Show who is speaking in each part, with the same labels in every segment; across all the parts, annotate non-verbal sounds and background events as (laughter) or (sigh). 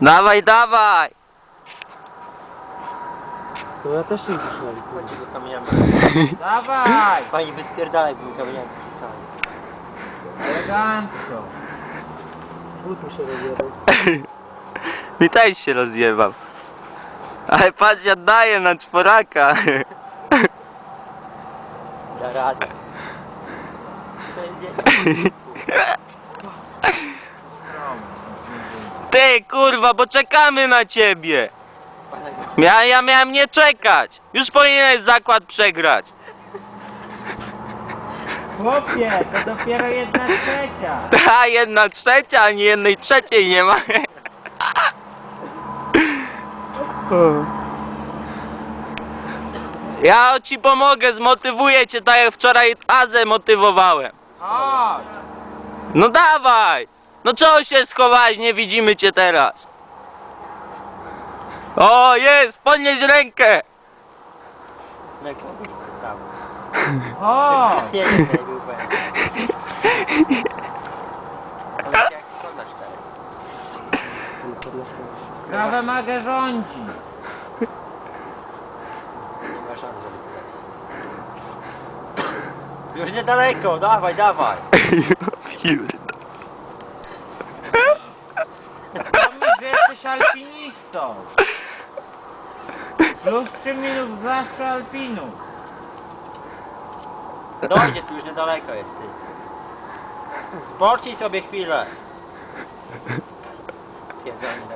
Speaker 1: Dawaj, dawaj!
Speaker 2: To ja też nie słyszałem.
Speaker 3: Chodźcie go kamieniami. (laughs)
Speaker 2: Dawaj!
Speaker 3: Pani wyspierdalaj, bo mi kamieniami.
Speaker 2: Elegancko.
Speaker 3: But mi się rozjebał. (laughs)
Speaker 1: Mi też się rozjebał. Ale patrz, ja daję na czworaka.
Speaker 3: Da radę. To jest nie...
Speaker 1: Ty, kurwa, bo czekamy na ciebie. Ja, ja miałem nie czekać. Już powinieneś zakład przegrać.
Speaker 2: Chłopie, to dopiero jedna trzecia. (laughs)
Speaker 1: Ta jedna trzecia, ani jednej trzeciej nie ma. (laughs) Ja ci pomogę, zmotywuję cię tak jak wczoraj Azę motywowałem.
Speaker 2: Chodź.
Speaker 1: No dawaj! No czego się schowałeś, nie widzimy cię teraz. O, jest! Podnieś rękę!
Speaker 3: Teraz?
Speaker 2: Prawe magę rządzi.
Speaker 3: Nie ma szans, żeby tyle. Już niedaleko, dawaj, dawaj. (laughs)
Speaker 2: Pomyśl, że jesteś alpinistą. Plus 3 minut zawsze alpinów.
Speaker 3: Dojdzie, tu już niedaleko jest ty. Spocznij sobie chwilę. Pierdolnie.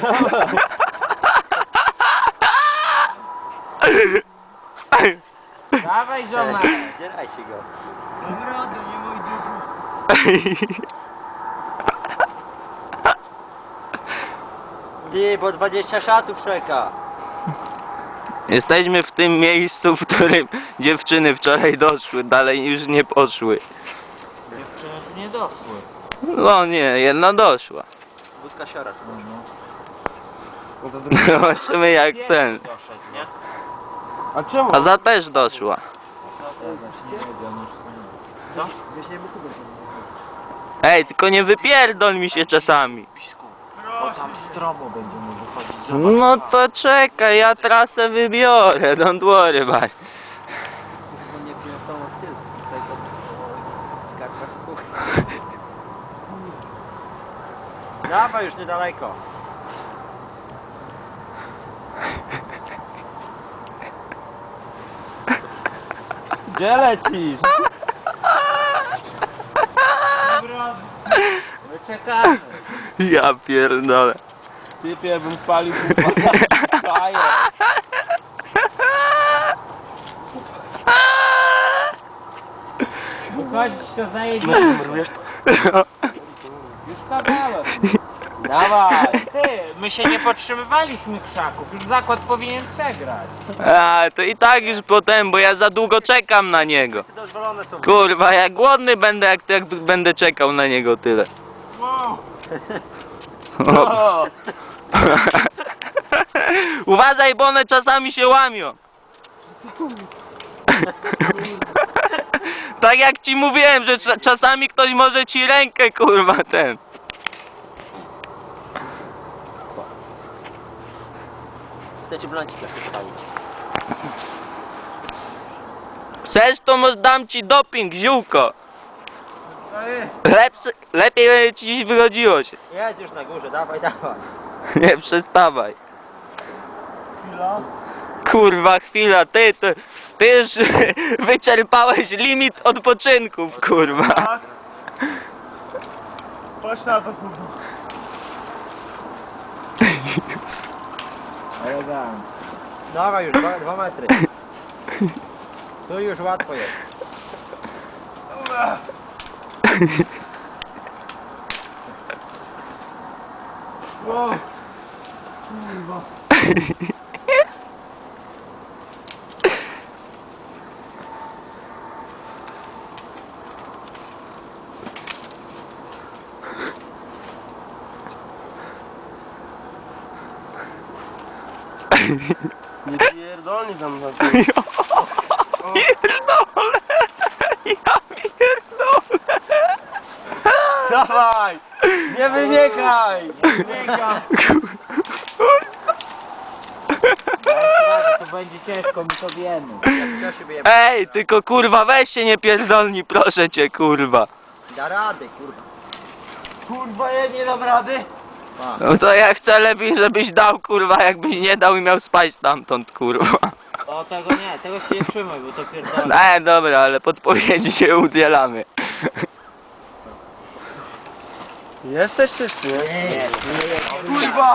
Speaker 2: Dawaj (laughs) ziomek.
Speaker 3: Zierajcie go.
Speaker 2: Ogrodu, nie mój duchu.
Speaker 3: Ty, bo 20 szatów czeka.
Speaker 1: Jesteśmy w tym miejscu, w którym dziewczyny wczoraj doszły, dalej już nie poszły.
Speaker 2: Dziewczyny tu nie doszły.
Speaker 1: No nie, jedna doszła.
Speaker 3: Wódka siara.
Speaker 1: Zobaczymy jak ten.
Speaker 3: A czemu?
Speaker 1: A za też doszła.
Speaker 2: Co?
Speaker 1: Ej, tylko nie wypierdol mi się czasami.
Speaker 2: Bo tam stromo będzie mu wychodzić.
Speaker 1: No to czekaj, ja trasę wybiorę, don't worry
Speaker 3: kuch. Dawaj już niedaleko.
Speaker 2: Gdzie lecisz? My czekamy.
Speaker 1: Ja pierdolę.
Speaker 2: Typie bym palił faję. Wychodzić to zajebiście. Już kawałek. Dawaj. Ty, my się nie podtrzymywaliśmy krzaków. Już zakład powinien przegrać.
Speaker 1: A, to i tak już potem, bo ja za długo czekam na niego.
Speaker 3: Dozwolone są.
Speaker 1: Kurwa, ja głodny będę, jak, jak będę czekał na niego tyle.
Speaker 2: Wow.
Speaker 1: O. (laughs) Uważaj, bo one czasami się łamią. (laughs) tak jak ci mówiłem, że cza- czasami ktoś może ci rękę, kurwa, ten.
Speaker 3: Chcę ci blancika przestawić.
Speaker 1: Chcesz, to może dam ci doping, ziółko. Lepszy, lepiej ci dziś wychodziło się.
Speaker 3: Jest już na górze, dawaj, dawaj. (laughs)
Speaker 1: Nie przestawaj.
Speaker 2: Chwila.
Speaker 1: Kurwa, chwila, ty, ty, ty już (laughs) wyczerpałeś limit odpoczynków, kurwa.
Speaker 2: Tak. Patrz na to kurwa. (laughs) Ovoga...
Speaker 3: Da ga još, dva, dva metre. (laughs) To je još vatko je.
Speaker 2: Wow. (laughs)
Speaker 4: Nie pierdolni tam na
Speaker 1: Pierdolę! Ja pierdolę!
Speaker 4: Dawaj! Nie wymiekaj!
Speaker 2: To będzie ciężko, my to wiemy.
Speaker 4: Się.
Speaker 1: Ej, tylko kurwa, weź się nie pierdolni, proszę cię, kurwa.
Speaker 4: Da rady, kurwa. Kurwa, ja nie dam rady.
Speaker 1: No to ja chcę lepiej, żebyś dał, kurwa, jakbyś nie dał i miał spać stamtąd, kurwa.
Speaker 2: O tego nie, tego się nie trzymaj, bo to pierdolę.
Speaker 1: E, dobra, ale podpowiedzi się udzielamy.
Speaker 4: Jesteś czysty?
Speaker 2: Nie, nie, nie.
Speaker 4: Kurwa!